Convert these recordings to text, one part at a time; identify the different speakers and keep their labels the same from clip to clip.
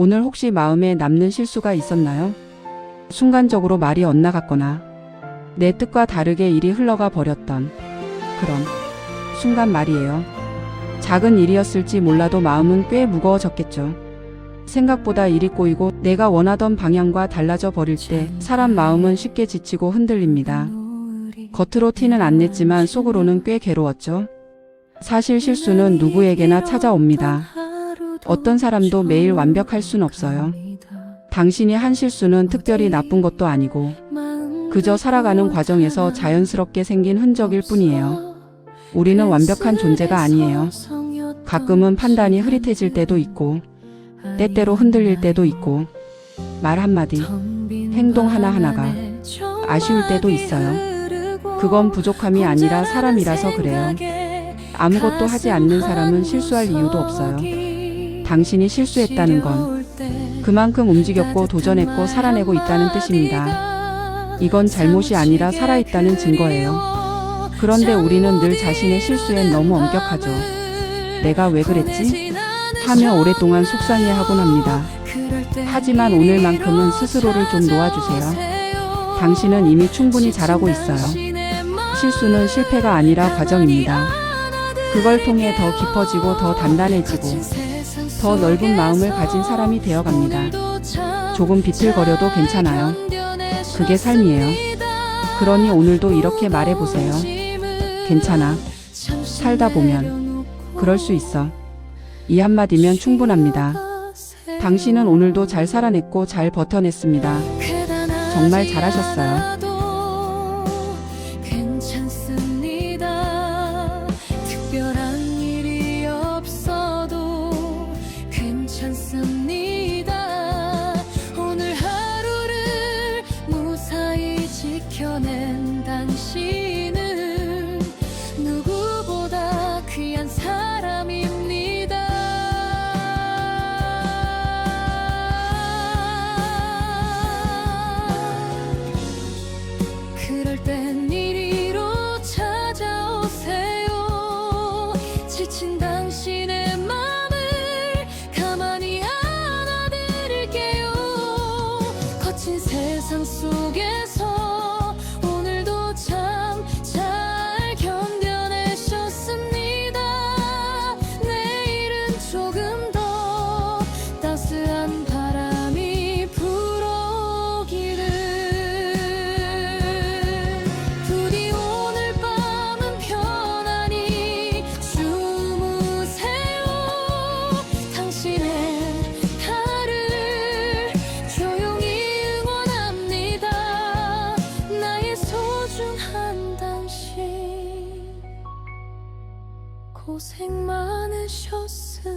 Speaker 1: 오늘 혹시 마음에 남는 실수가 있었나요? 순간적으로 말이 엇나갔거나 내 뜻과 다르게 일이 흘러가 버렸던 그런 순간 말이에요. 작은 일이었을지 몰라도 마음은 꽤 무거워졌겠죠. 생각보다 일이 꼬이고 내가 원하던 방향과 달라져 버릴 때 사람 마음은 쉽게 지치고 흔들립니다. 겉으로 티는 안 냈지만 속으로는 꽤 괴로웠죠. 사실 실수는 누구에게나 찾아옵니다. 어떤 사람도 매일 완벽할 순 없어요. 당신이 한 실수는 특별히 나쁜 것도 아니고 그저 살아가는 과정에서 자연스럽게 생긴 흔적일 뿐이에요. 우리는 완벽한 존재가 아니에요. 가끔은 판단이 흐릿해질 때도 있고 때때로 흔들릴 때도 있고 말 한마디, 행동 하나하나가 아쉬울 때도 있어요. 그건 부족함이 아니라 사람이라서 그래요. 아무것도 하지 않는 사람은 실수할 이유도 없어요. 당신이 실수했다는 건 그만큼 움직였고 도전했고 살아내고 있다는 뜻입니다. 이건 잘못이 아니라 살아있다는 증거예요. 그런데 우리는 늘 자신의 실수엔 너무 엄격하죠. 내가 왜 그랬지? 하며 오랫동안 속상해하곤 합니다. 하지만 오늘만큼은 스스로를 좀 놓아주세요. 당신은 이미 충분히 잘하고 있어요. 실수는 실패가 아니라 과정입니다. 그걸 통해 더 깊어지고 더 단단해지고 더 넓은 마음을 가진 사람이 되어 갑니다. 조금 비틀거려도 괜찮아요. 그게 삶이에요. 그러니 오늘도 이렇게 말해보세요. 괜찮아. 살다 보면 그럴 수 있어. 이 한마디면 충분합니다. 당신은 오늘도 잘 살아냈고 잘 버텨냈습니다. 정말 잘하셨어요.
Speaker 2: 고생 많으셨습니다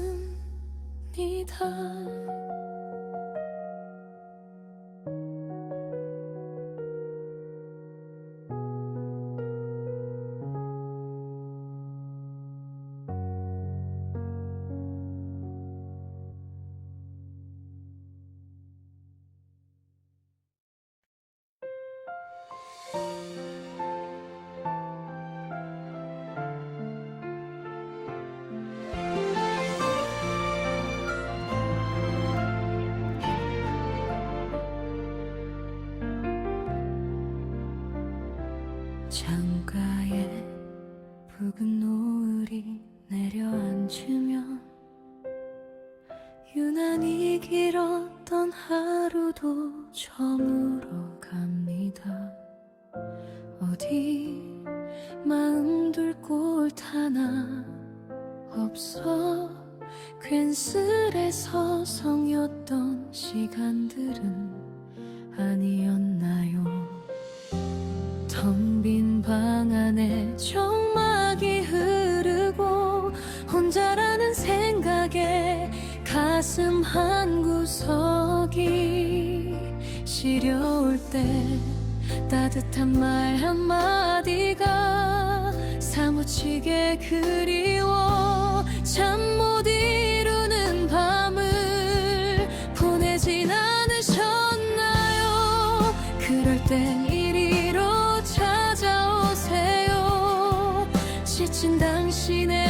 Speaker 2: 창가에 붉은 노을이 내려앉으면 유난히 길었던 하루도 저물어 갑니다. 어디 마음 둘 곳 하나 없어 괜스레 서성였던 시간들은 아니었 가슴 한 구석이 시려울 때 따뜻한 말 한마디가 사무치게 그리워. 잠못 이루는 밤을 보내진 않으셨나요? 그럴 땐 이리로 찾아오세요. 지친 당신의